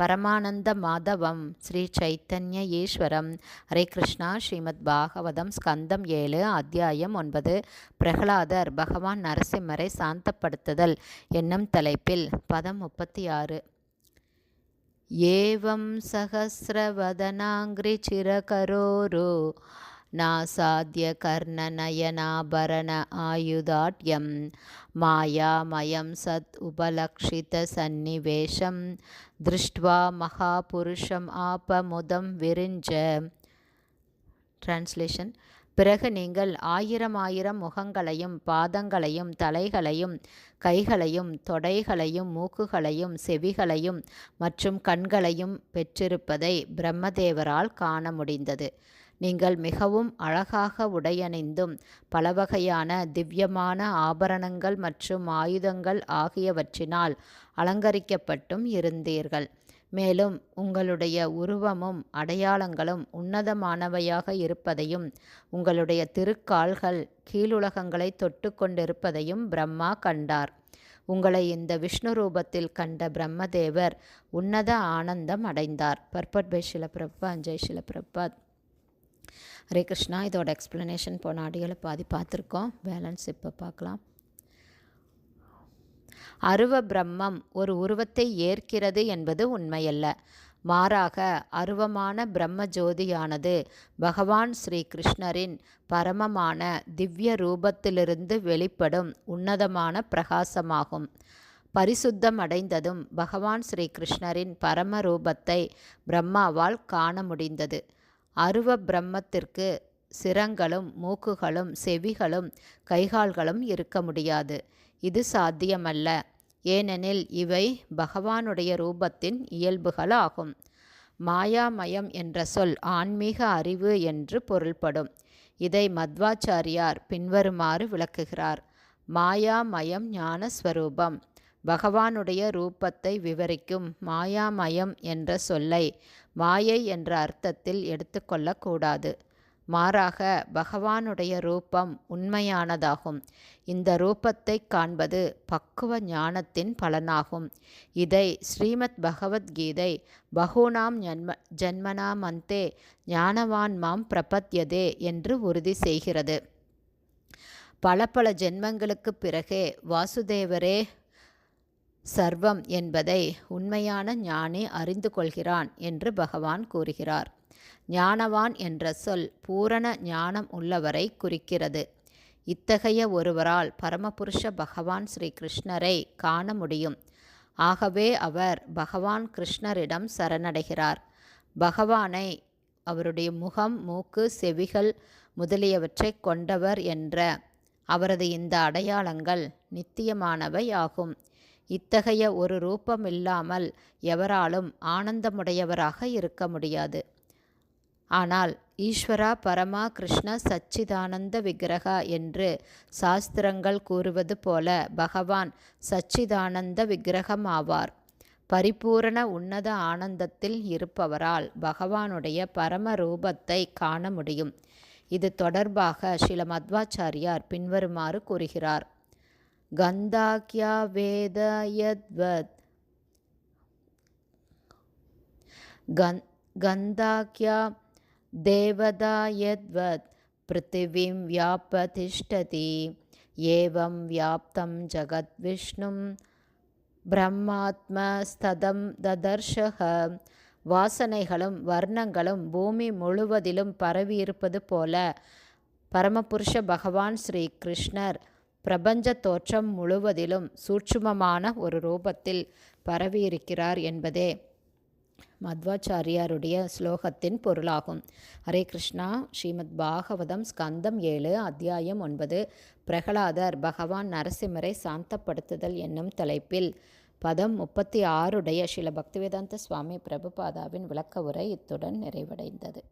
பரமானந்த மாதவம் ஸ்ரீ சைத்தன்ய ஈஸ்வரம் ஹரே கிருஷ்ணா. ஸ்ரீமத் பாகவதம் ஸ்கந்தம் ஏழு அத்தியாயம் ஒன்பது. பிரகலாதர் பகவான் நரசிம்மரை சாந்தப்படுத்துதல் என்னும் தலைப்பில் பதம் முப்பத்தி ஆறு ஏவம் சகசிரவதனாங்கிரி சிரகரோரு நாசாத்திய கர்ணநயனாபரண ஆயுதாட்யம் மாயாமயம் சத் உபலக்ஷித சந்நிவேஷம் திருஷ்டுவா மகாபுருஷம் ஆபமுதம் விரிஞ்ச டிரான்ஸ்லேஷன் பிறகு நீங்கள் ஆயிரம் ஆயிரம் முகங்களையும் பாதங்களையும் தலைகளையும் கைகளையும் தொடைகளையும் மூக்குகளையும் செவிகளையும் மற்றும் கண்களையும் பெற்றிருப்பதை பிரம்மதேவரால் காண முடிந்தது. நீங்கள் மிகவும் அழகாக உடையணிந்தும் பலவகையான திவ்யமான ஆபரணங்கள் மற்றும் ஆயுதங்கள் ஆகியவற்றினால் அலங்கரிக்கப்பட்டும் இருந்தீர்கள். மேலும் உங்களுடைய உருவமும் அடையாளங்களும் உன்னதமானவையாக இருப்பதையும் உங்களுடைய திருக்கால்கள் கீழுலகங்களை தொட்டு கொண்டிருப்பதையும் பிரம்மா கண்டார். உங்களை இந்த விஷ்ணு ரூபத்தில் கண்ட பிரம்மதேவர் உன்னத ஆனந்தம் அடைந்தார். பர்பட் பை ஷிலப்பிரபா அஞ்சய் ஷிலப்பிரபாத் ஹரே கிருஷ்ணா இதோட எக்ஸ்ப்ளனேஷன் போன ஆடியோவில் பாதி பார்த்துருக்கோம். பேலன்ஸ் இப்போ பார்க்கலாம். அருவ பிரம்மம் ஒரு உருவத்தை ஏற்கிறது என்பது உண்மையல்ல. மாறாக அருவமான பிரம்ம ஜோதியானது பகவான் ஸ்ரீ கிருஷ்ணரின் பரமமான திவ்ய ரூபத்திலிருந்து வெளிப்படும் உன்னதமான பிரகாசமாகும். பரிசுத்தம் அடைந்ததும் பகவான் ஸ்ரீ கிருஷ்ணரின் பரம ரூபத்தை பிரம்மாவால் காண முடிந்தது. அருவ பிரம்மத்திற்கு சிரங்களும் மூக்குகளும் செவிகளும் கைகால்களும் இருக்க முடியாது. இது சாத்தியமல்ல. ஏனெனில் இவை பகவானுடைய ரூபத்தின் இயல்புகள் ஆகும் மாயாமயம் என்ற சொல் ஆன்மீக அறிவு என்று பொருள்படும். இதை மத்வாச்சாரியார் பின்வருமாறு விளக்குகிறார். மாயாமயம் ஞானஸ்வரூபம். பகவானுடைய ரூபத்தை விவரிக்கும் மாயாமயம் என்ற சொல்லை மாயை என்ற அர்த்தத்தில் எடுத்துக்கொள்ளக்கூடாது மாறாக பகவானுடைய ரூபம் உண்மையானதாகும். இந்த ரூபத்தை காண்பது பக்குவ ஞானத்தின் பலனாகும். இதை ஸ்ரீமத் பகவத்கீதை பகுனாம் ஜன்ம ஜன்மனாமந்தே ஞானவான் மாம் பிரபத்யதே என்று உறுதி செய்கிறது. பல பல ஜென்மங்களுக்கு பிறகே வாசுதேவரே சர்வம் என்பதை உண்மையான ஞானி அறிந்து கொள்கிறான் என்று பகவான் கூறுகிறார். ஞானவான் என்ற சொல் பூரண ஞானம் உள்ளவரை குறிக்கிறது. இத்தகைய ஒருவரால் பரமபுருஷ பகவான் ஸ்ரீ கிருஷ்ணரை காண முடியும். ஆகவே அவர் பகவான் கிருஷ்ணரிடம் சரணடைகிறார். பகவானை அவருடைய முகம் மூக்கு செவிகள் முதலியவற்றை கொண்டவர் என்ற அவரது இந்த அடையாளங்கள் நித்தியமானவை ஆகும். இத்தகைய ஒரு ரூபம் இல்லாமல் எவராலும் ஆனந்தமுடையவராக இருக்க முடியாது. ஆனால் ஈஸ்வரா பரமா கிருஷ்ண சச்சிதானந்த விக்கிரகா என்று சாஸ்திரங்கள் கூறுவது போல பகவான் சச்சிதானந்த விக்கிரகம் ஆவார் பரிபூரண உன்னத ஆனந்தத்தில் இருப்பவரால் பகவானுடைய பரம ரூபத்தை காண முடியும். இது தொடர்பாக சில மத்வாச்சாரியார் பின்வருமாறு கூறுகிறார். கந்தாக்கியா வேத யத்வத் கந் கந்தாக்கியா தேவதா யத்வத் பிருத்திவீம் வியாபதிஷ்டதி ஏவம் வியாப்தம் ஜகத் விஷ்ணும் பிரம்மாத்மஸ்ததம் ததர்ஷக வாசனைகளும் வர்ணங்களும் பூமி முழுவதிலும் பரவியிருப்பது போல பரமபுருஷ பகவான் ஸ்ரீ கிருஷ்ணர் பிரபஞ்ச தோற்றம் முழுவதிலும் சூட்சுமமான ஒரு ரூபத்தில் பரவியிருக்கிறார் என்பதே மத்வாச்சாரியாருடைய ஸ்லோகத்தின் பொருளாகும். ஹரே கிருஷ்ணா. ஸ்ரீமத் பாகவதம் ஸ்கந்தம் ஏழு அத்தியாயம் ஒன்பது. பிரகலாதர் பகவான் நரசிம்மரை சாந்தப்படுத்துதல் என்னும் தலைப்பில் பதம் முப்பத்தி ஆறுடைய சில பக்திவேதாந்த சுவாமி பிரபுபாதாவின் விளக்க உரை இத்துடன் நிறைவடைந்தது.